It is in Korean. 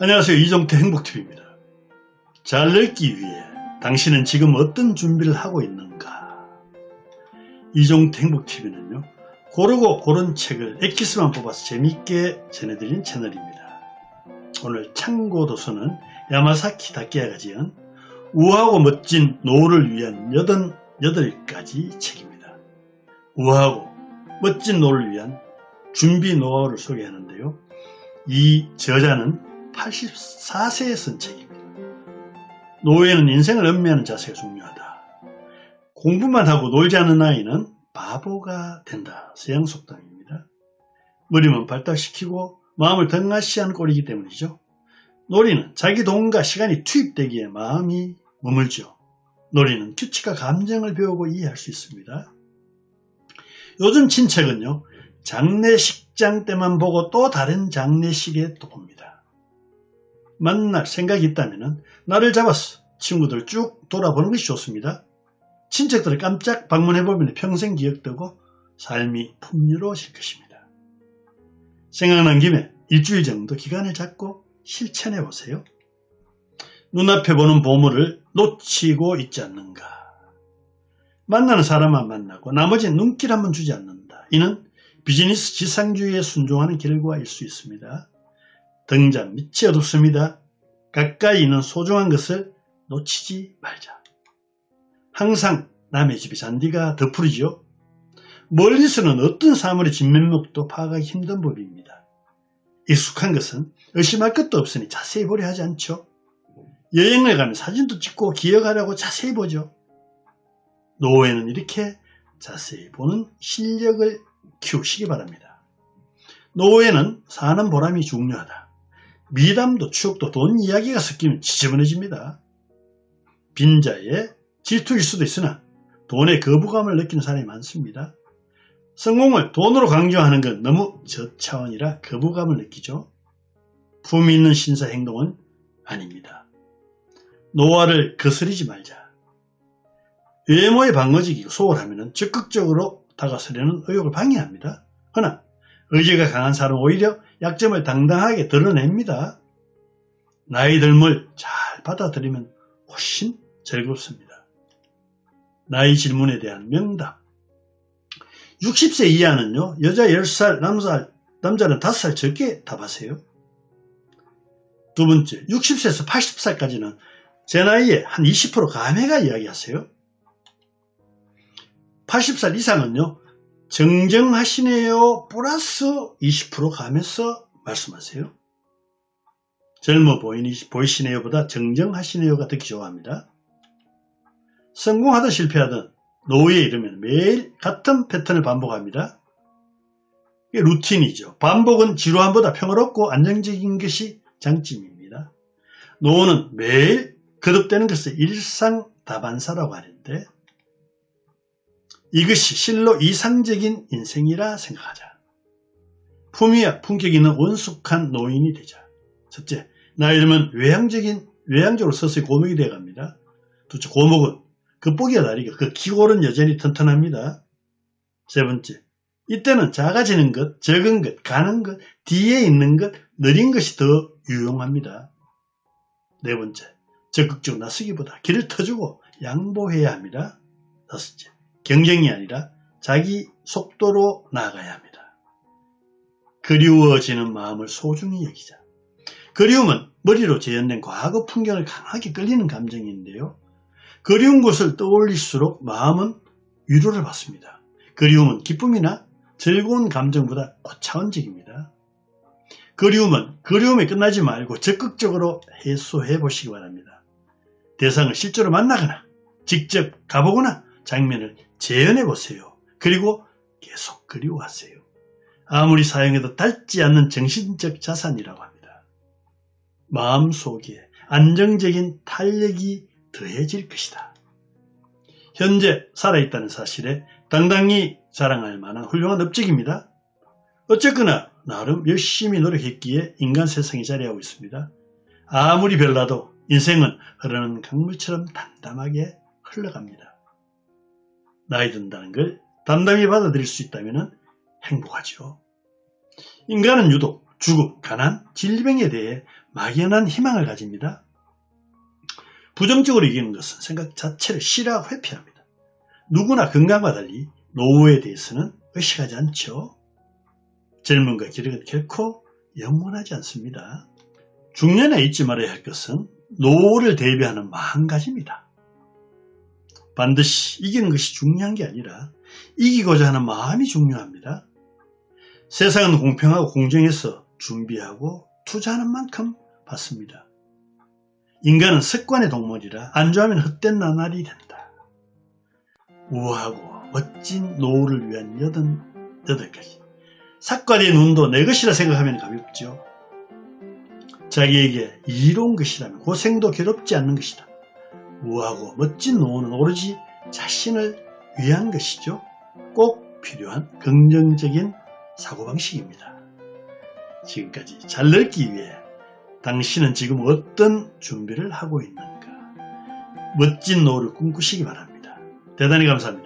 안녕하세요. 이정태 행복TV입니다. 잘 늙기 위해 당신은 지금 어떤 준비를 하고 있는가? 이정태 행복TV는요. 고르고 고른 책을 엑기스만 뽑아서 재미있게 전해드린 채널입니다. 오늘 참고 도서는 야마사키 다케야가 지은 우아하고 멋진 노후를 위한 88가지 책입니다. 우아하고 멋진 노후를 위한 준비 노하우를 소개하는데요. 이 저자는 84세에 쓴 책입니다. 노후에는 인생을 음미하는 자세가 중요하다. 공부만 하고 놀지 않는 아이는 바보가 된다. 서양 속담입니다. 머리만 발달시키고 마음을 덩가시한 꼴이기 때문이죠. 놀이는 자기 돈과 시간이 투입되기에 마음이 머물죠. 놀이는 규칙과 감정을 배우고 이해할 수 있습니다. 요즘 친책은요. 장례식장 때만 보고 또 다른 장례식에 또 봅니다. 만날 생각이 있다면 나를 잡았어. 친구들 쭉 돌아보는 것이 좋습니다. 친척들을 깜짝 방문해보면 평생 기억되고 삶이 풍요로워질 것입니다. 생각난 김에 일주일 정도 기간을 잡고 실천해 보세요. 눈앞에 보는 보물을 놓치고 있지 않는가. 만나는 사람만 만나고 나머지는 눈길 한번 주지 않는다. 이는 비즈니스 지상주의에 순종하는 결과일 수 있습니다. 등잔 밑이 어둡습니다. 가까이 있는 소중한 것을 놓치지 말자. 항상 남의 집의 잔디가 더 푸르지요. 멀리서는 어떤 사물의 진면목도 파악하기 힘든 법입니다. 익숙한 것은 의심할 것도 없으니 자세히 보려 하지 않죠. 여행을 가면 사진도 찍고 기억하려고 자세히 보죠. 노후에는 이렇게 자세히 보는 실력을 키우시기 바랍니다. 노후에는 사는 보람이 중요하다. 미담도 추억도 돈 이야기가 섞이면 지저분해집니다. 빈자에 질투일 수도 있으나 돈에 거부감을 느끼는 사람이 많습니다. 성공을 돈으로 강조하는 건 너무 저차원이라 거부감을 느끼죠. 품위 있는 신사 행동은 아닙니다. 노화를 거스리지 말자. 외모의 방어직이고 소홀하면 적극적으로 다가서려는 의욕을 방해합니다. 허나 의지가 강한 사람은 오히려 약점을 당당하게 드러냅니다. 나이 들물 잘 받아들이면 훨씬 즐겁습니다. 나이 질문에 대한 명답 60세 이하는요. 여자 10살, 남자, 남자는 5살 적게 답하세요. 두 번째, 60세에서 80살까지는 제 나이에 한 20% 감회가 이야기하세요. 80살 이상은요. 정정하시네요. 플러스 20% 가면서 말씀하세요. 젊어 보이니, 보이시네요 보다 정정하시네요가 듣기 좋아합니다. 성공하든 실패하든 노후에 이르면 매일 같은 패턴을 반복합니다. 이게 루틴이죠. 반복은 지루함보다 평화롭고 안정적인 것이 장점입니다. 노후는 매일 거듭되는 것을 일상 다반사라고 하는데 이것이 실로 이상적인 인생이라 생각하자. 품위와 품격 있는 원숙한 노인이 되자. 첫째, 나이 들면 외향적인, 외향적으로 서서히 고목이 되어 갑니다. 둘째, 고목은 겉보기가 다르게 그 기골은 여전히 튼튼합니다. 세 번째, 이때는 작아지는 것, 적은 것, 가는 것, 뒤에 있는 것, 느린 것이 더 유용합니다. 네 번째, 적극적으로 나서기보다 길을 터주고 양보해야 합니다. 다섯째, 경쟁이 아니라 자기 속도로 나아가야 합니다. 그리워지는 마음을 소중히 여기자. 그리움은 머리로 재현된 과거 풍경을 강하게 끌리는 감정인데요. 그리운 것을 떠올릴수록 마음은 위로를 받습니다. 그리움은 기쁨이나 즐거운 감정보다 고차원적입니다. 그리움은 그리움에 끝나지 말고 적극적으로 해소해 보시기 바랍니다. 대상을 실제로 만나거나 직접 가보거나 장면을 재현해 보세요. 그리고 계속 그리워하세요. 아무리 사용해도 닳지 않는 정신적 자산이라고 합니다. 마음 속에 안정적인 탄력이 더해질 것이다. 현재 살아있다는 사실에 당당히 자랑할 만한 훌륭한 업적입니다. 어쨌거나 나름 열심히 노력했기에 인간 세상에 자리하고 있습니다. 아무리 별나도 인생은 흐르는 강물처럼 담담하게 흘러갑니다. 나이 든다는 걸 담담히 받아들일 수 있다면 행복하죠. 인간은 유독 죽음, 가난, 질병에 대해 막연한 희망을 가집니다. 부정적으로 이기는 것은 생각 자체를 싫어하고 회피합니다. 누구나 건강과 달리 노후에 대해서는 의식하지 않죠. 젊음과 기력은 결코 영원하지 않습니다. 중년에 잊지 말아야 할 것은 노후를 대비하는 마음가짐이다. 반드시 이기는 것이 중요한 게 아니라 이기고자 하는 마음이 중요합니다. 세상은 공평하고 공정해서 준비하고 투자하는 만큼 받습니다. 인간은 습관의 동물이라 안주하면 헛된 나날이 된다. 우아하고 멋진 노후를 위한 여든 여덟 가지. 삭과의 눈도 내 것이라 생각하면 가볍죠. 자기에게 이로운 것이라면 고생도 괴롭지 않는 것이다. 우아하고 멋진 노후는 오로지 자신을 위한 것이죠. 꼭 필요한 긍정적인 사고방식입니다. 지금까지 잘 늙기 위해 당신은 지금 어떤 준비를 하고 있는가? 멋진 노후를 꿈꾸시기 바랍니다. 대단히 감사합니다.